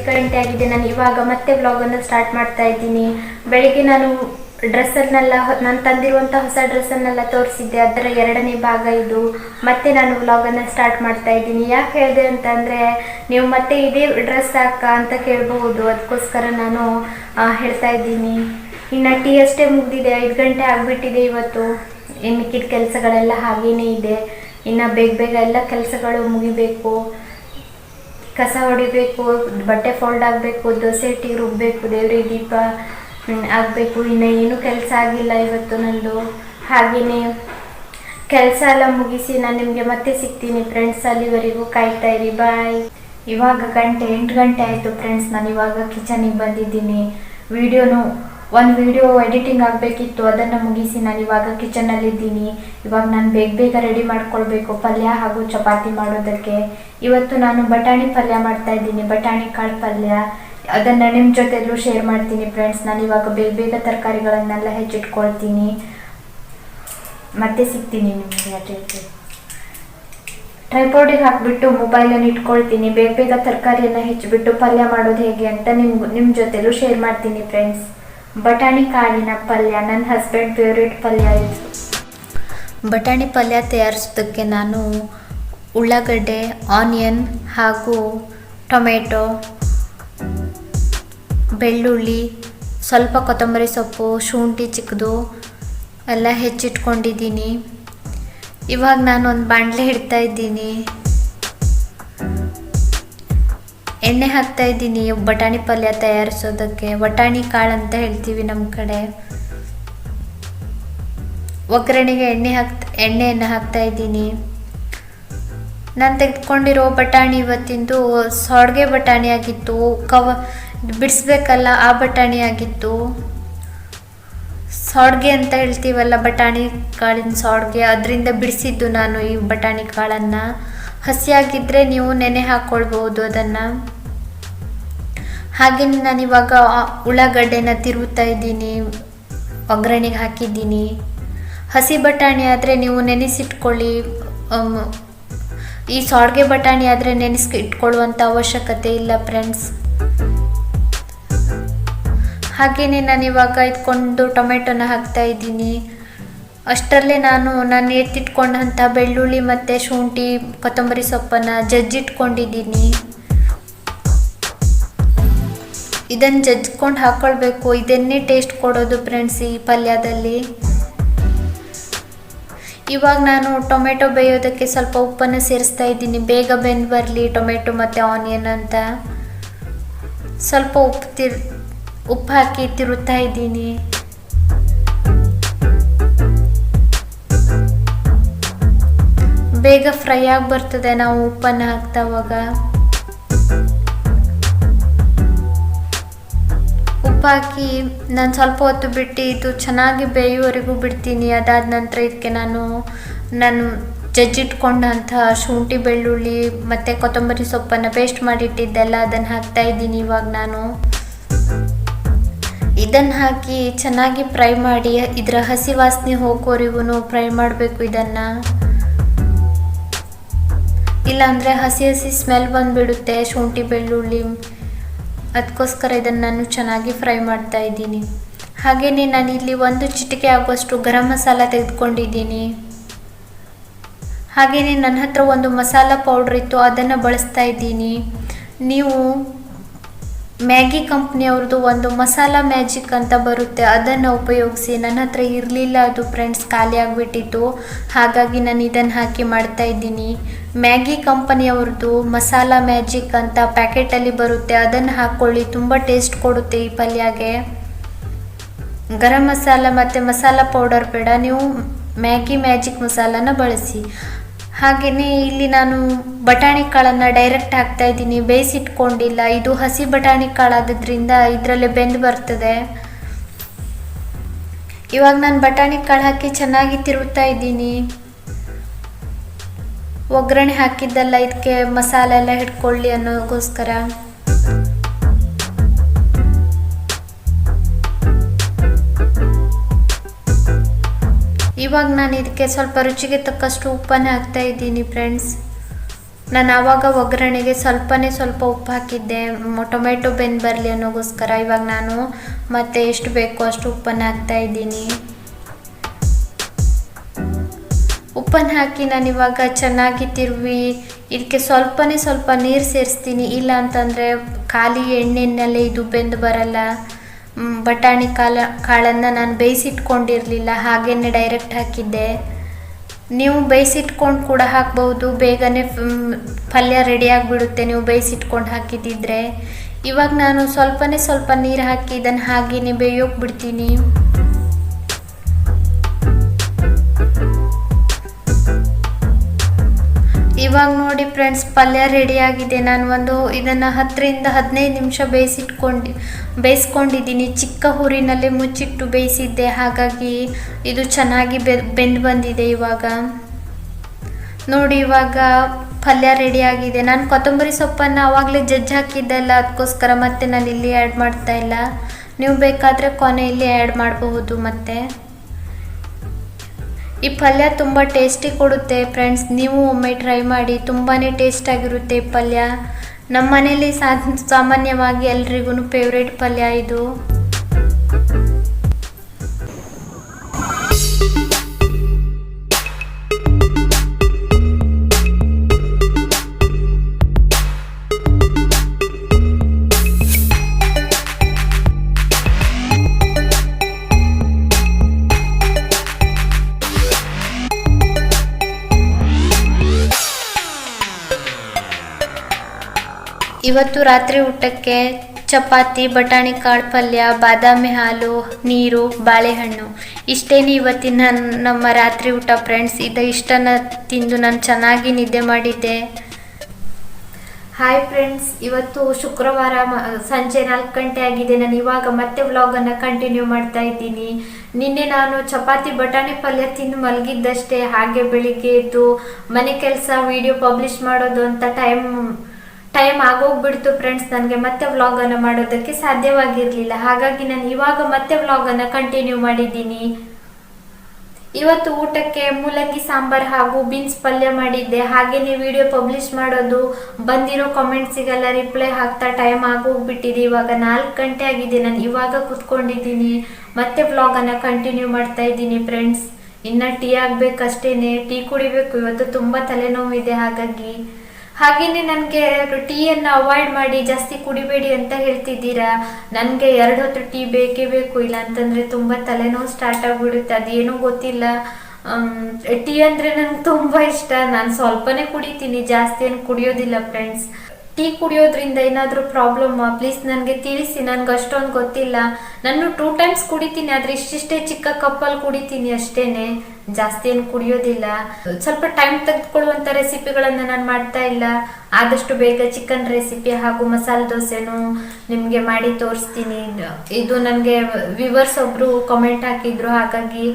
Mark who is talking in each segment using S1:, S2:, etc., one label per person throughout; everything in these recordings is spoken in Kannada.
S1: ಐದು ಗಂಟೆ ಆಗಿದೆ. ನಾನು ಇವಾಗ ಮತ್ತೆ ವ್ಲಾಗನ್ನು ಸ್ಟಾರ್ಟ್ ಮಾಡ್ತಾ ಇದ್ದೀನಿ. ಬೆಳಿಗ್ಗೆ ನಾನು ಡ್ರೆಸ್ಸನ್ನೆಲ್ಲ ನಾನು ತಂದಿರುವಂಥ ಹೊಸ ಡ್ರೆಸ್ಸನ್ನೆಲ್ಲ ತೋರಿಸಿದ್ದೆ. ಅದರ ಎರಡನೇ ಭಾಗ ಇದು. ಮತ್ತೆ ನಾನು ವ್ಲಾಗನ್ನು ಸ್ಟಾರ್ಟ್ ಮಾಡ್ತಾ ಇದ್ದೀನಿ. ಯಾಕೆ ಹೇಳಿದೆ ಅಂತಂದರೆ ನೀವು ಮತ್ತೆ ಇದೇ ಡ್ರೆಸ್ ಹಾಕ ಅಂತ ಕೇಳಬಹುದು. ಅದಕ್ಕೋಸ್ಕರ ನಾನು ಹೇಳ್ತಾ ಇದ್ದೀನಿ. ಇನ್ನು ಟೀ ಅಷ್ಟೇ ಮುಗಿದಿದೆ. ಐದು ಗಂಟೆ ಆಗಿಬಿಟ್ಟಿದೆ ಇವತ್ತು. ಇನ್ನು ಮಿಕ್ಕಿದ ಕೆಲಸಗಳೆಲ್ಲ ಹಾಗೇನೇ ಇದೆ. ಇನ್ನು ಬೇಗ ಬೇಗ ಎಲ್ಲ ಕೆಲಸಗಳು ಮುಗಿಬೇಕು. ಕಸ ಹೊಡಿಬೇಕು, ಬಟ್ಟೆ ಫೋಲ್ಡ್ ಆಗಬೇಕು, ದೋಸೆ ಇಟ್ಟಿಗೆ ರುಬ್ಬಬೇಕು ದೇವ್ರಿಗೆ ದೀಪ ಆಗಬೇಕು ಇನ್ನು ಏನೂ ಕೆಲಸ ಆಗಿಲ್ಲ ಇವತ್ತು ನಂದು. ಹಾಗೆಯೇ ಕೆಲಸ ಎಲ್ಲ ಮುಗಿಸಿ ನಾನು ನಿಮಗೆ ಮತ್ತೆ ಸಿಗ್ತೀನಿ ಫ್ರೆಂಡ್ಸ್ ಅಲ್ಲಿವರೆಗೂ. ಕಾಯ್ತಾ ಇರಿ ಬಾಯ್ ಇವಾಗ ಗಂಟೆ ಎಂಟು ಗಂಟೆ ಆಯಿತು ಫ್ರೆಂಡ್ಸ್ ನಾನು ಇವಾಗ ಕಿಚನಿಗೆ ಬಂದಿದ್ದೀನಿ. ವಿಡಿಯೋನು ಒಂದು ವಿಡಿಯೋ ಎಡಿಟಿಂಗ್ ಆಗಬೇಕಿತ್ತು, ಅದನ್ನು ಮುಗಿಸಿ ನಾನು ಇವಾಗ ಕಿಚನಲ್ಲಿದ್ದೀನಿ ಇವಾಗ ನಾನು ಬೇಗ ಬೇಗ ರೆಡಿ ಮಾಡ್ಕೊಳ್ಬೇಕು. ಪಲ್ಯ ಹಾಗೂ ಚಪಾತಿ ಮಾಡೋದಕ್ಕೆ. ಇವತ್ತು ನಾನು ಬಟಾಣಿ ಪಲ್ಯ ಮಾಡ್ತಾ ಇದ್ದೀನಿ, ಬಟಾಣಿ ಕಾಳು ಪಲ್ಯ. ಅದನ್ನು ನಿಮ್ಮ ಜೊತೆಲೂ ಶೇರ್ ಮಾಡ್ತೀನಿ ಫ್ರೆಂಡ್ಸ್ ನಾನು ಇವಾಗ ಬೇಗ ಬೇಗ ತರಕಾರಿಗಳನ್ನೆಲ್ಲ ಹೆಚ್ಚಿಟ್ಕೊಳ್ತೀನಿ. ಮತ್ತೆ ಸಿಗ್ತೀನಿ ನಿಮಗೆ ಅದೇ ಹಾಕಿಬಿಟ್ಟು ಹಾಕ್ಬಿಟ್ಟು ಮೊಬೈಲನ್ನು ಇಟ್ಕೊಳ್ತೀನಿ. ಬೇಗ ಬೇಗ ತರಕಾರಿಯನ್ನು ಹೆಚ್ಚಿಬಿಟ್ಟು ಪಲ್ಯ ಮಾಡೋದು ಹೇಗೆ ಅಂತ ನಿಮ್ಗೆ ನಿಮ್ಮ ಜೊತೆಲೂ ಶೇರ್ ಮಾಡ್ತೀನಿ ಫ್ರೆಂಡ್ಸ್ ಬಟಾಣಿ ಕಾಳಿನ ಪಲ್ಯ ನನ್ನ ಹಸ್ಬೆಂಡ್ ಫೇವ್ರೇಟ್ ಪಲ್ಯ ಇದು. ಬಟಾಣಿ ಪಲ್ಯ ತಯಾರಿಸೋದಕ್ಕೆ ನಾನು ಉಳ್ಳಾಗಡ್ಡೆ ಆನಿಯನ್ ಹಾಗೂ ಟೊಮೆಟೊ, ಬೆಳ್ಳುಳ್ಳಿ, ಸ್ವಲ್ಪ ಕೊತ್ತಂಬರಿ ಸೊಪ್ಪು, ಶುಂಠಿ ಚಿಕ್ಕದು ಎಲ್ಲ ಹೆಚ್ಚಿಟ್ಕೊಂಡಿದ್ದೀನಿ. ಇವಾಗ ನಾನು ಒಂದು ಬಾಣಲೆ ಇಡ್ತಾ ಎಣ್ಣೆ ಹಾಕ್ತಾ ಇದ್ದೀನಿ, ಬಟಾಣಿ ಪಲ್ಯ ತಯಾರಿಸೋದಕ್ಕೆ. ಬಟಾಣಿ ಕಾಳು ಅಂತ ಹೇಳ್ತೀವಿ ನಮ್ಮ ಕಡೆ. ಒಗ್ಗರಣೆಗೆ ಎಣ್ಣೆ ಹಾಕ್ ಎಣ್ಣೆಯನ್ನು ಹಾಕ್ತಾ ಇದ್ದೀನಿ. ನಾನು ತೆಗೆದುಕೊಂಡಿರೋ ಬಟಾಣಿ ಇವತ್ತಿಂದು ಸೊಡ್ಗೆ ಬಟಾಣಿ ಆಗಿತ್ತು. ಕವ, ಬಿಡಿಸ್ಬೇಕಲ್ಲ, ಆ ಬಟಾಣಿ ಆಗಿತ್ತು. ಸೊಡ್ಗೆ ಅಂತ ಹೇಳ್ತೀವಲ್ಲ, ಬಟಾಣಿ ಕಾಳಿನ ಸೊಡ್ಗೆ ಅದರಿಂದ ಬಿಡಿಸಿದ್ದು ನಾನು ಈ ಬಟಾಣಿ ಕಾಳನ್ನು. ಹಸಿಯಾಗಿದ್ದರೆ ನೀವು ನೆನೆ ಹಾಕ್ಕೊಳ್ಬಹುದು ಅದನ್ನು. ಹಾಗೆ ನಾನು ಇವಾಗ ಉಳ್ಳಾಗಡ್ಡೆನ ತಿರುವುತ್ತಾ ಇದ್ದೀನಿ, ಒಗ್ಗರಣೆಗೆ ಹಾಕಿದ್ದೀನಿ. ಹಸಿ ಬಟಾಣಿ ಆದರೆ ನೀವು ನೆನೆಸಿಟ್ಕೊಳ್ಳಿ ಈ ಸಾಡ್ಗೆ ಬಟಾಣಿ ಆದರೆ ನೆನೆಸಿ ಇಟ್ಕೊಳ್ಳುವಂಥ ಅವಶ್ಯಕತೆ ಇಲ್ಲ ಫ್ರೆಂಡ್ಸ್ ಹಾಗೆಯೇ ನಾನು ಇವಾಗ ಇದ್ಕೊಂಡು ಟೊಮೆಟೊನ ಹಾಕ್ತಾ ಇದ್ದೀನಿ. ಅಷ್ಟರಲ್ಲೇ ನಾನು ನಾನು ಎತ್ತಿಟ್ಕೊಂಡಂಥ ಬೆಳ್ಳುಳ್ಳಿ ಮತ್ತು ಶುಂಠಿ, ಕೊತ್ತಂಬರಿ ಸೊಪ್ಪನ್ನು ಜಜ್ಜಿಟ್ಕೊಂಡಿದ್ದೀನಿ. ಇದನ್ನು ಜಜ್ಕೊಂಡು ಹಾಕ್ಕೊಳ್ಬೇಕು ಇದನ್ನೇ ಟೇಸ್ಟ್ ಕೊಡೋದು ಫ್ರೆಂಡ್ಸ್ ಈ ಪಲ್ಯದಲ್ಲಿ. ಇವಾಗ ನಾನು ಟೊಮೆಟೊ ಬೇಯೋದಕ್ಕೆ ಸ್ವಲ್ಪ ಉಪ್ಪನ್ನು ಸೇರಿಸ್ತಾ ಇದ್ದೀನಿ. ಬೇಗ ಬೆಂದು ಬರಲಿ ಟೊಮೆಟೊ ಮತ್ತು ಆನಿಯನ್ ಅಂತ. ಸ್ವಲ್ಪ ಉಪ್ಪು ತಿರ್ ಉಪ್ಪು ಹಾಕಿ ತಿರುತ್ತಾ ಇದ್ದೀನಿ. ಬೇಗ ಫ್ರೈ ಆಗಿ ಬರ್ತದೆ ನಾವು ಉಪ್ಪನ್ನು ಹಾಕ್ತಾವಾಗ. ಉಪ್ಪಾಕಿ ನಾನು ಸ್ವಲ್ಪ ಹೊತ್ತು ಬಿಟ್ಟು ಇದು ಚೆನ್ನಾಗಿ ಬೇಯುವವರೆಗೂ ಬಿಡ್ತೀನಿ. ಅದಾದ ನಂತರ ಇದಕ್ಕೆ ನಾನು ನಾನು ಜಜ್ಜಿಟ್ಕೊಂಡಂಥ ಶುಂಠಿ, ಬೆಳ್ಳುಳ್ಳಿ ಮತ್ತು ಕೊತ್ತಂಬರಿ ಸೊಪ್ಪನ್ನು ಪೇಸ್ಟ್ ಮಾಡಿಟ್ಟಿದ್ದೆಲ್ಲ ಅದನ್ನು ಹಾಕ್ತಾ ಇದ್ದೀನಿ ಇವಾಗ ನಾನು. ಇದನ್ನು ಹಾಕಿ ಚೆನ್ನಾಗಿ ಫ್ರೈ ಮಾಡಿ, ಇದರ ಹಸಿ ವಾಸನೆ ಹೋಗೋರಿಗೂ ಫ್ರೈ ಮಾಡಬೇಕು ಇದನ್ನು. ಇಲ್ಲಾಂದರೆ ಹಸಿ ಹಸಿ ಸ್ಮೆಲ್ ಬಂದುಬಿಡುತ್ತೆ, ಶುಂಠಿ, ಬೆಳ್ಳುಳ್ಳಿ. ಅದಕ್ಕೋಸ್ಕರ ಇದನ್ನು ನಾನು ಚೆನ್ನಾಗಿ ಫ್ರೈ ಮಾಡ್ತಾ ಇದ್ದೀನಿ. ಹಾಗೆಯೇ ನಾನು ಇಲ್ಲಿ ಒಂದು ಚಿಟಿಕೆ ಆಗುವಷ್ಟು ಗರಂ ಮಸಾಲ ತೆಗೆದುಕೊಂಡಿದ್ದೀನಿ. ಹಾಗೆಯೇ ನನ್ನ ಹತ್ರ ಒಂದು ಮಸಾಲ ಪೌಡ್ರ್ ಇತ್ತು, ಅದನ್ನು ಬಳಸ್ತಾ ಇದ್ದೀನಿ. ನೀವು ಮ್ಯಾಗಿ ಕಂಪ್ನಿಯವ್ರದ್ದು ಒಂದು ಮಸಾಲ ಮ್ಯಾಜಿಕ್ ಅಂತ ಬರುತ್ತೆ. ಅದನ್ನು ಉಪಯೋಗಿಸಿ. ನನ್ನ ಹತ್ರ ಇರಲಿಲ್ಲ ಅದು ಫ್ರೆಂಡ್ಸ್, ಖಾಲಿ ಆಗಿಬಿಟ್ಟಿತ್ತು. ಹಾಗಾಗಿ ನಾನು ಇದನ್ನು ಹಾಕಿ ಮಾಡ್ತಾ ಇದ್ದೀನಿ. ಮ್ಯಾಗಿ ಕಂಪನಿಯವ್ರದ್ದು ಮಸಾಲ ಮ್ಯಾಜಿಕ್ ಅಂತ ಪ್ಯಾಕೆಟಲ್ಲಿ ಬರುತ್ತೆ. ಅದನ್ನು ಹಾಕ್ಕೊಳ್ಳಿ. ತುಂಬ ಟೇಸ್ಟ್ ಕೊಡುತ್ತೆ ಈ ಪಲ್ಯಗೆ. ಗರಂ ಮಸಾಲ ಮತ್ತು ಮಸಾಲ ಪೌಡರ್ ಬೇಡ. ನೀವು ಮ್ಯಾಗಿ ಮ್ಯಾಜಿಕ್ ಮಸಾಲನ ಬಳಸಿ. ಹಾಗೆಯೇ ಇಲ್ಲಿ ನಾನು ಬಟಾಣಿ ಕಾಳನ್ನು ಡೈರೆಕ್ಟ್ ಹಾಕ್ತಾ ಇದ್ದೀನಿ. ಬೇಯಿಸಿಟ್ಕೊಂಡಿಲ್ಲ. ಇದು ಹಸಿ ಬಟಾಣಿ ಕಾಳಾದ್ರಿಂದ ಇದರಲ್ಲೇ ಬೆಂದು ಬರ್ತದೆ. ಇವಾಗ ನಾನು ಬಟಾಣಿ ಕಾಳು ಹಾಕಿ ಚೆನ್ನಾಗಿ ತಿರುಗ್ತಾ ಇದ್ದೀನಿ. ಒಗ್ಗರಣೆ ಹಾಕಿದ್ದಲ್ಲ ಇದಕ್ಕೆ ಮಸಾಲೆ ಎಲ್ಲ ಹಿಡ್ಕೊಳ್ಳಿ ಅನ್ನೋಗೋಸ್ಕರ. ಇವಾಗ ನಾನು ಇದಕ್ಕೆ ಸ್ವಲ್ಪ ರುಚಿಗೆ ತಕ್ಕಷ್ಟು ಉಪ್ಪನ್ನು ಹಾಕ್ತಾ ಇದ್ದೀನಿ ಫ್ರೆಂಡ್ಸ್ ನಾನು ಆವಾಗ ಒಗ್ಗರಣೆಗೆ ಸ್ವಲ್ಪನೇ ಸ್ವಲ್ಪ ಉಪ್ಪು ಹಾಕಿದ್ದೆ. ಟೊಮೆಟೊ ಬೆಂದು ಬರಲಿ ಅನ್ನೋಗೋಸ್ಕರ ಇವಾಗ ನಾನು ಮತ್ತೆ ಎಷ್ಟು ಬೇಕೋ ಅಷ್ಟು ಉಪ್ಪನ್ನು ಹಾಕ್ತಾ ಇದ್ದೀನಿ. ಉಪ್ಪನ್ನು ಹಾಕಿ ನಾನು ಇವಾಗ ಚೆನ್ನಾಗಿ ತಿರುವಿ ಇದಕ್ಕೆ ಸ್ವಲ್ಪನೇ ಸ್ವಲ್ಪ ನೀರು ಸೇರಿಸ್ತೀನಿ. ಇಲ್ಲ ಅಂತಂದರೆ ಖಾಲಿ ಎಣ್ಣೆನಲ್ಲೇ ಇದು ಬೆಂದು ಬರಲ್ಲ. ಬಟಾಣಿ ಕಾಲ ಕಾಳನ್ನು ನಾನು ಬೇಯಿಸಿಟ್ಕೊಂಡಿರಲಿಲ್ಲ ಹಾಗೇ ಡೈರೆಕ್ಟ್ ಹಾಕಿದ್ದೆ. ನೀವು ಬೇಯಿಸಿಟ್ಕೊಂಡು ಕೂಡ ಹಾಕ್ಬೋದು ಬೇಗನೆ ಪಲ್ಯ ರೆಡಿ ಆಗಿಬಿಡುತ್ತೆ ನೀವು ಬೇಯಿಸಿಟ್ಕೊಂಡು ಹಾಕಿದ್ದಿದ್ರೆ. ಇವಾಗ ನಾನು ಸ್ವಲ್ಪನೇ ಸ್ವಲ್ಪ ನೀರು ಹಾಕಿ ಇದನ್ನು ಹಾಗೇ ಬೇಯೋಕೆ ಬಿಡ್ತೀನಿ. ಇವಾಗ ನೋಡಿ ಫ್ರೆಂಡ್ಸ್ ಪಲ್ಯ ರೆಡಿ ಆಗಿದೆ. ನಾನು ಒಂದು ಇದನ್ನು ಹತ್ತರಿಂದ ಹದಿನೈದು ನಿಮಿಷ ಬೇಯಿಸಿಟ್ಕೊಂಡು ಬೇಯಿಸ್ಕೊಂಡಿದ್ದೀನಿ. ಚಿಕ್ಕ ಹುರಿನಲ್ಲೇ ಮುಚ್ಚಿಟ್ಟು ಬೇಯಿಸಿದ್ದೆ. ಹಾಗಾಗಿ ಇದು ಚೆನ್ನಾಗಿ ಬೆಂದು ಬಂದಿದೆ ಇವಾಗ. ನೋಡಿ ಇವಾಗ ಪಲ್ಯ ರೆಡಿ ಆಗಿದೆ. ನಾನು ಕೊತ್ತಂಬರಿ ಸೊಪ್ಪನ್ನು ಆವಾಗಲೇ ಜಜ್ಜಿ ಹಾಕಿದ್ದೆಲ್ಲ ಅದಕ್ಕೋಸ್ಕರ ಮತ್ತೆ ನಾನು ಇಲ್ಲಿ ಆ್ಯಡ್ ಮಾಡ್ತಾ ಇಲ್ಲ. ನೀವು ಬೇಕಾದರೆ ಕೊನೆಯಲ್ಲಿ ಆ್ಯಡ್ ಮಾಡಬಹುದು ಮತ್ತೆ. ಈ ಪಲ್ಯ ತುಂಬ ಟೇಸ್ಟಿ ಕೊಡುತ್ತೆ ಫ್ರೆಂಡ್ಸ್ ನೀವು ಒಮ್ಮೆ ಟ್ರೈ ಮಾಡಿ ತುಂಬಾ ಟೇಸ್ಟಾಗಿರುತ್ತೆ ಪಲ್ಯ. ನಮ್ಮ ಮನೇಲಿ ಸಾಮಾನ್ಯವಾಗಿ ಎಲ್ರಿಗೂ ಫೇವ್ರೇಟ್ ಪಲ್ಯ ಇದು. ಇವತ್ತು ರಾತ್ರಿ ಊಟಕ್ಕೆ ಚಪಾತಿ, ಬಟಾಣಿ ಕಾಳು ಪಲ್ಯ, ಬಾದಾಮಿ ಹಾಲು, ನೀರು, ಬಾಳೆಹಣ್ಣು. ಇಷ್ಟೇನು ಇವತ್ತಿನ ನಮ್ಮ ರಾತ್ರಿ ಊಟ ಫ್ರೆಂಡ್ಸ್ ಇದು ಇಷ್ಟನ್ನ ತಿಂದು ನಾನು ಚೆನ್ನಾಗಿ ನಿದ್ದೆ ಮಾಡಿದ್ದೆ. ಹಾಯ್ ಫ್ರೆಂಡ್ಸ್ ಇವತ್ತು ಶುಕ್ರವಾರ ಸಂಜೆ ನಾಲ್ಕು ಗಂಟೆ ಆಗಿದೆ. ನಾನು ಇವಾಗ ಮತ್ತೆ ವ್ಲಾಗನ್ನು ಕಂಟಿನ್ಯೂ ಮಾಡ್ತಾ ಇದ್ದೀನಿ. ನಿನ್ನೆ ನಾನು ಚಪಾತಿ, ಬಟಾಣಿ ಪಲ್ಯ ತಿಂದು ಮಲಗಿದ್ದಷ್ಟೇ. ಹಾಗೆ ಬೆಳಿಗ್ಗೆ ಎದ್ದು ಮನೆ ಕೆಲಸ ವಿಡಿಯೋ ಪಬ್ಲಿಷ್ ಮಾಡೋದು ಅಂತ ಟೈಮ್ ಟೈಮ್ ಆಗೋಗ್ಬಿಡ್ತು ಫ್ರೆಂಡ್ಸ್ ನನಗೆ ಮತ್ತೆ ವ್ಲಾಗನ್ನು ಮಾಡೋದಕ್ಕೆ ಸಾಧ್ಯವಾಗಿರಲಿಲ್ಲ. ಹಾಗಾಗಿ ನಾನು ಇವಾಗ ಮತ್ತೆ ವ್ಲಾಗನ್ನು ಕಂಟಿನ್ಯೂ ಮಾಡಿದ್ದೀನಿ. ಇವತ್ತು ಊಟಕ್ಕೆ ಮೂಲಂಗಿ ಸಾಂಬಾರ್ ಹಾಗೂ ಬೀನ್ಸ್ ಪಲ್ಯ ಮಾಡಿದ್ದೆ. ಹಾಗೇನೆ ವಿಡಿಯೋ ಪಬ್ಲಿಷ್ ಮಾಡೋದು, ಬಂದಿರೋ ಕಾಮೆಂಟ್ಸಿಗೆಲ್ಲ ರಿಪ್ಲೈ ಹಾಕ್ತಾ ಟೈಮ್ ಆಗೋಗ್ಬಿಟ್ಟಿದೆ. ಇವಾಗ ನಾಲ್ಕು ಗಂಟೆ ಆಗಿದೆ, ನಾನು ಇವಾಗ ಕೂತ್ಕೊಂಡಿದ್ದೀನಿ. ಮತ್ತೆ ವ್ಲಾಗನ್ನು ಕಂಟಿನ್ಯೂ ಮಾಡ್ತಾ ಇದ್ದೀನಿ ಫ್ರೆಂಡ್ಸ್ ಇನ್ನು ಟೀ ಆಗ್ಬೇಕಷ್ಟೇನೆ. ಟೀ ಕುಡಿಬೇಕು, ಇವತ್ತು ತುಂಬ ತಲೆನೋವಿದೆ, ಹಾಗಾಗಿ. ಹಾಗೇನೆ ನನಗೆ ಟೀಯನ್ನು ಅವಾಯ್ಡ್ ಮಾಡಿ ಜಾಸ್ತಿ ಕುಡಿಬೇಡಿ ಅಂತ ಹೇಳ್ತಿದ್ದೀರಾ? ನನಗೆ ಎರಡು ಹೊತ್ತು ಟೀ ಬೇಕೇ ಬೇಕು. ಇಲ್ಲ ಅಂತಂದರೆ ತುಂಬ ತಲೆನೋವು ಸ್ಟಾರ್ಟ್ ಆಗಿಬಿಡುತ್ತೆ. ಅದೇನು ಗೊತ್ತಿಲ್ಲ. ಟೀ ಅಂದರೆ ನನಗೆ ತುಂಬ ಇಷ್ಟ. ನಾನು ಸ್ವಲ್ಪನೇ ಕುಡಿತೀನಿ. ಜಾಸ್ತಿ ಏನು ಕುಡಿಯೋದಿಲ್ಲ ಫ್ರೆಂಡ್ಸ್ ಟೀ ಕುಡಿಯೋದ್ರಿಂದ ಏನಾದರೂ ಪ್ರಾಬ್ಲಮ್ ಪ್ಲೀಸ್ ನನಗೆ ತಿಳಿಸಿ, ನನಗೆ ಅಷ್ಟೊಂದು ಗೊತ್ತಿಲ್ಲ. ನಾನು ಟೂ ಟೈಮ್ಸ್ ಕುಡಿತೀನಿ, ಆದರೆ ಇಷ್ಟಿಷ್ಟೇ ಚಿಕ್ಕ ಕಪ್ಪಲ್ಲಿ ಕುಡಿತೀನಿ ಅಷ್ಟೇನೆ. ಜಾಸ್ತಿ ಏನು ಕುಡಿಯೋದಿಲ್ಲ. ಸ್ವಲ್ಪ ಟೈಮ್ ತೆಗೆದುಕೊಳ್ಳುವಂಥ ರೆಸಿಪಿಗಳನ್ನು ನಾನು ಮಾಡ್ತಾ ಇಲ್ಲ. ಆದಷ್ಟು ಬೇಗ ಚಿಕನ್ ರೆಸಿಪಿ ಹಾಗೂ ಮಸಾಲೆ ದೋಸೆನೂ ನಿಮಗೆ ಮಾಡಿ ತೋರಿಸ್ತೀನಿ. ಇದು ನನಗೆ ವಿವರ್ಸ್ ಒಬ್ಬರು ಕಾಮೆಂಟ್ ಹಾಕಿದ್ರು ಹಾಗಾಗಿ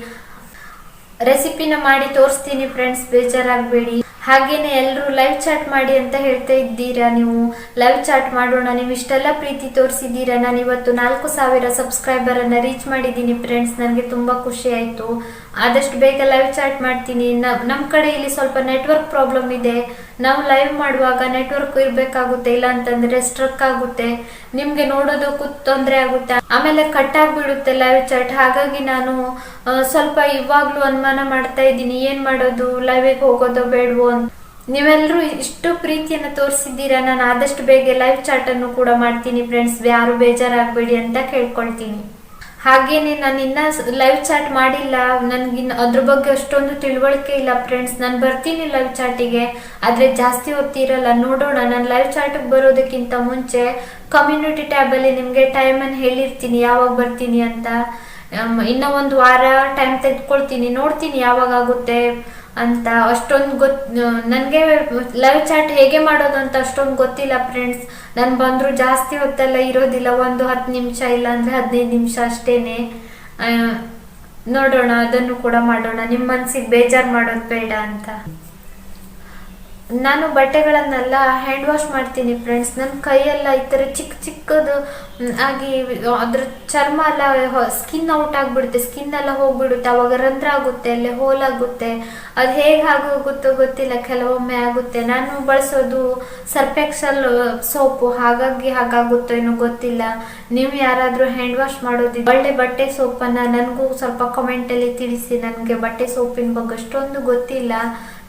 S1: ರೆಸಿಪಿನ ಮಾಡಿ ತೋರಿಸ್ತೀನಿ ಫ್ರೆಂಡ್ಸ್ ಬೇಜಾರಾಗಬೇಡಿ. ಹಾಗೇನೆ ಎಲ್ಲರೂ ಲೈವ್ ಚಾಟ್ ಮಾಡಿ ಅಂತ ಹೇಳ್ತಾ ಇದ್ದೀರಾ ನೀವು? ಲೈವ್ ಚಾಟ್ ಮಾಡೋಣ, ನೀವು ಇಷ್ಟೆಲ್ಲ ಪ್ರೀತಿ ತೋರಿಸಿದ್ದೀರಾ? ನಾನು ಇವತ್ತು ನಾಲ್ಕು ಸಾವಿರ ಸಬ್ಸ್ಕ್ರೈಬರ್ ಅನ್ನ ರೀಚ್ ಮಾಡಿದ್ದೀನಿ ಫ್ರೆಂಡ್ಸ್ ನನಗೆ ತುಂಬಾ ಖುಷಿ ಆಯ್ತು. ಆದಷ್ಟು ಬೇಗ ಲೈವ್ ಚಾಟ್ ಮಾಡ್ತೀನಿ. ನಮ್ಮ ಕಡೆ ಇಲ್ಲಿ ಸ್ವಲ್ಪ ನೆಟ್ವರ್ಕ್ ಪ್ರಾಬ್ಲಮ್ ಇದೆ. ನಾವು ಲೈವ್ ಮಾಡುವಾಗ ನೆಟ್ವರ್ಕ್ ಇರಬೇಕಾಗುತ್ತೆ, ಇಲ್ಲ ಅಂತಂದ್ರೆ ಸ್ಟ್ರಕ್ ಆಗುತ್ತೆ. ನಿಮ್ಗೆ ನೋಡೋದಕ್ಕೂ ತೊಂದರೆ ಆಗುತ್ತೆ. ಆಮೇಲೆ ಕಟ್ ಆಗ್ಬಿಡುತ್ತೆ ಲೈವ್ ಚಾಟ್ ಹಾಗಾಗಿ ನಾನು ಸ್ವಲ್ಪ ಇವಾಗ್ಲೂ ಅನುಮಾನ ಮಾಡ್ತಾ ಇದ್ದೀನಿ. ಏನ್ ಮಾಡೋದು? ಲೈವಿಗೆ ಹೋಗೋದೋ ಬೇಡವೋ ನೀವೆಲ್ಲರೂ ಇಷ್ಟು ಪ್ರೀತಿಯನ್ನು ತೋರಿಸಿದ್ದೀರಾ? ನಾನು ಆದಷ್ಟು ಬೇಗ ಲೈವ್ ಚಾಟ್ ಅನ್ನು ಕೂಡ ಮಾಡ್ತೀನಿ ಫ್ರೆಂಡ್ಸ್ ಯಾರು ಬೇಜಾರಾಗಬೇಡಿ ಅಂತ ಕೇಳ್ಕೊಳ್ತೀನಿ. ಹಾಗೇನೆ ನಾನು ಇನ್ನ ಲೈವ್ ಚಾಟ್ ಮಾಡಿಲ್ಲ. ನನ್ಗಿನ್ನ ಅದ್ರ ಬಗ್ಗೆ ಅಷ್ಟೊಂದು ತಿಳುವಳಿಕೆ ಇಲ್ಲ ಫ್ರೆಂಡ್ಸ್ ನಾನು ಬರ್ತೀನಿ ಲೈವ್ ಚಾಟಿಗೆ ಆದ್ರೆ ಜಾಸ್ತಿ ಹೊತ್ತಿರಲ್ಲ ನೋಡೋಣ. ನಾನು ಲೈವ್ ಚಾಟಿಗೆ ಬರೋದಕ್ಕಿಂತ ಮುಂಚೆ ಕಮ್ಯುನಿಟಿ ಟ್ಯಾಬಲ್ಲಿ ನಿಮಗೆ ಟೈಮನ್ನು ಹೇಳಿರ್ತೀನಿ. ಯಾವಾಗ ಬರ್ತೀನಿ ಅಂತ. ಇನ್ನ ಒಂದು ವಾರ ಟೈಮ್ ತೆಗೆದುಕೊಳ್ತೀನಿ. ನೋಡ್ತೀನಿ ಯಾವಾಗ ಆಗುತ್ತೆ. ಅಂತ ಅಷ್ಟೊಂದು ಗೊತ್ ನನಗೆ ಲೈವ್ ಚಾಟ್ ಹೇಗೆ ಮಾಡೋದು ಅಂತ ಅಷ್ಟೊಂದು ಗೊತ್ತಿಲ್ಲ ಫ್ರೆಂಡ್ಸ್ ನಾನು ಬಂದರೂ ಜಾಸ್ತಿ ಹೊತ್ತೆಲ್ಲ ಇರೋದಿಲ್ಲ, ಒಂದು ಹತ್ತು ನಿಮಿಷ ಇಲ್ಲ ಅಂದರೆ ಹದಿನೈದು ನಿಮಿಷ ಅಷ್ಟೇ ನೋಡೋಣ, ಅದನ್ನು ಕೂಡ ಮಾಡೋಣ. ನಿಮ್ಮ ಮನಸ್ಸಿಗೆ ಬೇಜಾರು ಮಾಡೋದು ಬೇಡ ಅಂತ. ನಾನು ಬಟ್ಟೆಗಳನ್ನೆಲ್ಲ ಹ್ಯಾಂಡ್ ವಾಶ್ ಮಾಡ್ತೀನಿ ಫ್ರೆಂಡ್ಸ್ ನನ್ನ ಕೈಯೆಲ್ಲ ಈ ಥರ ಚಿಕ್ಕ ಚಿಕ್ಕದು ಆಗಿ ಅದ್ರ ಚರ್ಮ ಎಲ್ಲ ಸ್ಕಿನ್ ಔಟ್ ಆಗಿಬಿಡುತ್ತೆ. ಸ್ಕಿನ್ ಎಲ್ಲ ಹೋಗ್ಬಿಡುತ್ತೆ. ಅವಾಗ ರಂಧ್ರ ಆಗುತ್ತೆ, ಅಲ್ಲಿ ಹೋಲ್ ಆಗುತ್ತೆ. ಅದು ಹೇಗೆ ಆಗೋಗುತ್ತೋ ಗೊತ್ತಿಲ್ಲ, ಕೆಲವೊಮ್ಮೆ ಆಗುತ್ತೆ. ನಾನು ಬಳಸೋದು ಸರ್ಪೆಕ್ಸಲ್ ಸೋಪು ಹಾಗಾಗಿ ಹಾಗಾಗುತ್ತೋ ಏನೋ ಗೊತ್ತಿಲ್ಲ. ನೀವು ಯಾರಾದರೂ ಹ್ಯಾಂಡ್ ವಾಶ್ ಮಾಡೋದು ಒಳ್ಳೆ ಬಟ್ಟೆ ಸೋಪನ್ನು ನನಗೂ ಸ್ವಲ್ಪ ಕಮೆಂಟಲ್ಲಿ ತಿಳಿಸಿ. ನನಗೆ ಬಟ್ಟೆ ಸೋಪಿನ ಬಗ್ಗೆ ಅಷ್ಟೊಂದು ಗೊತ್ತಿಲ್ಲ.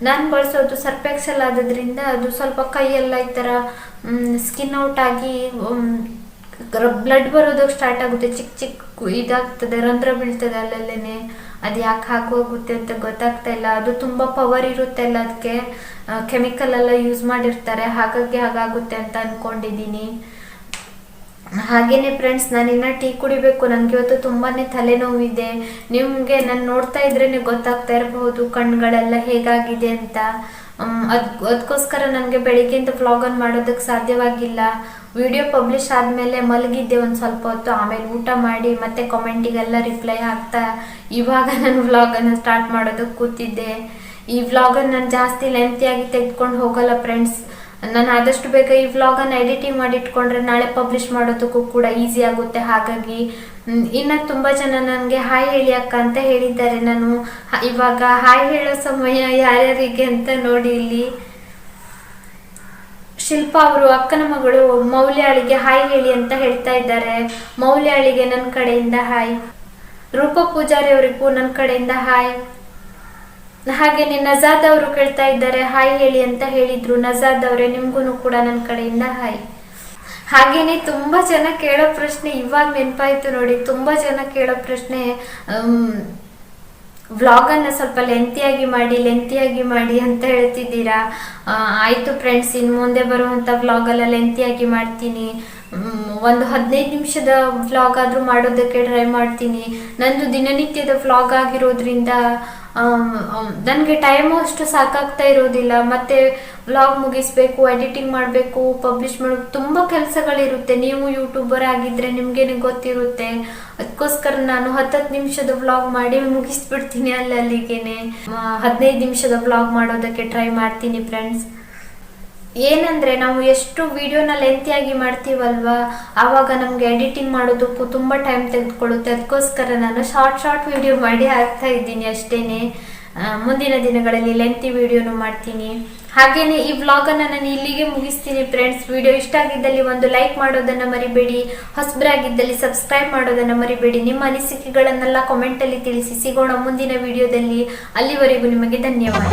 S1: ನಾನು ಬಳಸೋದು ಸರ್ಪೆಕ್ಸಲ್ ಆದ್ರಿಂದ ಅದು ಸ್ವಲ್ಪ ಕೈಯೆಲ್ಲ ಈ ಥರ ಸ್ಕಿನ್ ಔಟ್ ಆಗಿ ಬ್ಲಡ್ ಬರೋದಕ್ಕೆ ಸ್ಟಾರ್ಟ್ ಆಗುತ್ತೆ. ಚಿಕ್ಕ ಚಿಕ್ಕ ಇದಾಗ್ತದೆ, ರಂಧ್ರ ಬೀಳ್ತದೆ ಅಲ್ಲಲ್ಲೇ ಅದು ಯಾಕೆ ಹಾಕೋಗುತ್ತೆ ಅಂತ ಗೊತ್ತಾಗ್ತಾ ಇಲ್ಲ. ಅದು ತುಂಬ ಪವರ್ ಇರುತ್ತೆ ಅಲ್ಲ ಅದಕ್ಕೆ ಕೆಮಿಕಲ್ ಎಲ್ಲ ಯೂಸ್ ಮಾಡಿರ್ತಾರೆ. ಹಾಗಾಗಿ ಹಾಗಾಗುತ್ತೆ ಅಂತ ಅನ್ಕೊಂಡಿದ್ದೀನಿ. ಹಾಗೇನೆ ಫ್ರೆಂಡ್ಸ್ ನಾನು ಇನ್ನ ಟೀ ಕುಡಿಬೇಕು. ನನಗೆ ಇವತ್ತು ತುಂಬಾನೇ ತಲೆನೋವಿದೆ. ನಿಮಗೆ ನಾನು ನೋಡ್ತಾ ಇದ್ರೇನೆ ಗೊತ್ತಾಗ್ತಾ ಇರಬಹುದು ಕಣ್ಗಳೆಲ್ಲ ಹೇಗಾಗಿದೆ ಅಂತ. ಅದಕ್ಕೋಸ್ಕರ ನನಗೆ ಬೆಳಿಗ್ಗೆಯಿಂದ ವ್ಲಾಗನ್ ಮಾಡೋದಕ್ಕೆ ಸಾಧ್ಯವಾಗಿಲ್ಲ. ವಿಡಿಯೋ ಪಬ್ಲಿಷ್ ಆದಮೇಲೆ ಮಲಗಿದ್ದೆ ಒಂದು ಸ್ವಲ್ಪ ಹೊತ್ತು, ಆಮೇಲೆ ಊಟ ಮಾಡಿ ಮತ್ತೆ ಕಾಮೆಂಟಿಗೆಲ್ಲ ರಿಪ್ಲೈ ಹಾಕ್ತಾ ಇವಾಗ ನಾನು ವ್ಲಾಗನ್ನು ಸ್ಟಾರ್ಟ್ ಮಾಡೋದಕ್ಕೆ ಕೂತಿದ್ದೆ. ಈ ವ್ಲಾಗನ್ನು ನಾನು ಜಾಸ್ತಿ ಲೆಂತಿಯಾಗಿ ತೆಗೆದುಕೊಂಡು ಹೋಗಲ್ಲ ಫ್ರೆಂಡ್ಸ್ ನಾನು ಆದಷ್ಟು ಬೇಗ ಈ ವ್ಲಾಗನ್ನು ಎಡಿಟಿಂಗ್ ಮಾಡಿ ಇಟ್ಕೊಂಡ್ರೆ ನಾಳೆ ಪಬ್ಲಿಷ್ ಮಾಡೋದಕ್ಕೂ ಕೂಡ ಈಸಿ ಆಗುತ್ತೆ. ಹಾಗಾಗಿ ಇನ್ನು ತುಂಬ ಜನ ನನಗೆ ಹಾಯ್ ಹೇಳಿ ಅಕ್ಕ ಅಂತ ಹೇಳಿದ್ದಾರೆ. ನಾನು ಇವಾಗ ಹಾಯ್ ಹೇಳೋ ಸಮಯ ಯಾರ್ಯಾರಿಗೆ ಅಂತ ನೋಡಿ ಇಲ್ಲಿ. ಶಿಲ್ಪಾ ಅವರು ಅಕ್ಕನ ಮಗಳು ಮೌಲ್ಯಾಳಿಗೆ ಹಾಯ್ ಹೇಳಿ ಅಂತ ಹೇಳ್ತಾ ಇದ್ದಾರೆ. ಮೌಲ್ಯಾಳಿಗೆ ನನ್ನ ಕಡೆಯಿಂದ ಹಾಯ್ ರೂಪ ಪೂಜಾರಿ ಅವರಿಗೂ ನನ್ನ ಕಡೆಯಿಂದ ಹಾಯ್ ಹಾಗೇನೆ ನಜಾದ್ ಅವರು ಕೇಳ್ತಾ ಇದ್ದಾರೆ, ಹಾಯ್ ಹೇಳಿ ಅಂತ ಹೇಳಿದ್ರು. ನಜಾದ್ ಅವರೇ ನಿಮ್ಗೂ ಕೂಡ ನನ್ನ ಕಡೆಯಿಂದ ಹಾಯ್. ಹಾಗೇನೆ ತುಂಬಾ ಜನ ಕೇಳೋ ಪ್ರಶ್ನೆ ಇವಾಗ ನೆನಪಾಯ್ತು ನೋಡಿ. ತುಂಬಾ ಜನ ಕೇಳೋ ಪ್ರಶ್ನೆ ವ್ಲಾಗನ್ನು ಸ್ವಲ್ಪ ಲೆಂತಿಯಾಗಿ ಮಾಡಿ ಲೆಂತಿಯಾಗಿ ಮಾಡಿ ಅಂತ ಹೇಳ್ತಿದ್ದೀರಾ? ಆಯ್ತು ಫ್ರೆಂಡ್ಸ್ ಇನ್ನು ಮುಂದೆ ಬರುವಂಥ ವ್ಲಾಗೆಲ್ಲ ಲೆಂತಿಯಾಗಿ ಮಾಡ್ತೀನಿ. ಒಂದು ಹದಿನೈದು ನಿಮಿಷದ ವ್ಲಾಗ್ ಆದರೂ ಮಾಡೋದಕ್ಕೆ ಟ್ರೈ ಮಾಡ್ತೀನಿ. ನಂದು ದಿನನಿತ್ಯದ ವ್ಲಾಗ್ ಆಗಿರೋದ್ರಿಂದ ನನಗೆ ಟೈಮು ಅಷ್ಟು ಸಾಕಾಗ್ತಾ ಇರೋದಿಲ್ಲ. ಮತ್ತೆ ವ್ಲಾಗ್ ಮುಗಿಸ್ಬೇಕು ಎಡಿಟಿಂಗ್ ಮಾಡಬೇಕು ಪಬ್ಲಿಷ್ ಮಾಡಬೇಕು ತುಂಬ ಕೆಲಸಗಳಿರುತ್ತೆ. ನೀವು ಯೂಟ್ಯೂಬರ್ ಆಗಿದ್ರೆ ನಿಮ್ಗೇನೆ ಗೊತ್ತಿರುತ್ತೆ. ಅದಕ್ಕೋಸ್ಕರ ನಾನು ಹತ್ತತ್ತು ನಿಮಿಷದ ವ್ಲಾಗ್ ಮಾಡಿ ಮುಗಿಸ್ಬಿಡ್ತೀನಿ ಅಲ್ಲಲ್ಲಿಗೇನೆ. ಹದಿನೈದು ನಿಮಿಷದ ವ್ಲಾಗ್ ಮಾಡೋದಕ್ಕೆ ಟ್ರೈ ಮಾಡ್ತೀನಿ ಫ್ರೆಂಡ್ಸ್ ಏನಂದ್ರೆ ನಾವು ಎಷ್ಟು ವಿಡಿಯೋನ ಲೆಂತಿಯಾಗಿ ಮಾಡ್ತೀವಲ್ವಾ? ಆವಾಗ ನಮ್ಗೆ ಎಡಿಟಿಂಗ್ ಮಾಡೋದಕ್ಕೂ ತುಂಬ ಟೈಮ್ ತೆಗೆದುಕೊಳ್ಳುತ್ತೆ. ಅದಕ್ಕೋಸ್ಕರ ನಾನು ಶಾರ್ಟ್ ಶಾರ್ಟ್ ವಿಡಿಯೋ ಮಾಡಿ ಹಾಕ್ತಾ ಇದ್ದೀನಿ ಅಷ್ಟೇನೆ. ಮುಂದಿನ ದಿನಗಳಲ್ಲಿ ಲೆಂತಿ ವಿಡಿಯೋನು ಮಾಡ್ತೀನಿ. ಹಾಗೇನೆ ಈ ವ್ಲಾಗನ್ನು ನಾನು ಇಲ್ಲಿಗೆ ಮುಗಿಸ್ತೀನಿ ಫ್ರೆಂಡ್ಸ್ ವಿಡಿಯೋ ಇಷ್ಟ ಆಗಿದ್ದಲ್ಲಿ ಒಂದು ಲೈಕ್ ಮಾಡೋದನ್ನ ಮರಿಬೇಡಿ. ಹೊಸಬರಾಗಿದ್ದಲ್ಲಿ ಸಬ್ಸ್ಕ್ರೈಬ್ ಮಾಡೋದನ್ನ ಮರಿಬೇಡಿ. ನಿಮ್ಮ ಅನಿಸಿಕೆಗಳನ್ನೆಲ್ಲ ಕಾಮೆಂಟಲ್ಲಿ ತಿಳಿಸಿ. ಸಿಗೋಣ ಮುಂದಿನ ವಿಡಿಯೋದಲ್ಲಿ ಅಲ್ಲಿವರೆಗೂ ನಿಮಗೆ ಧನ್ಯವಾದ.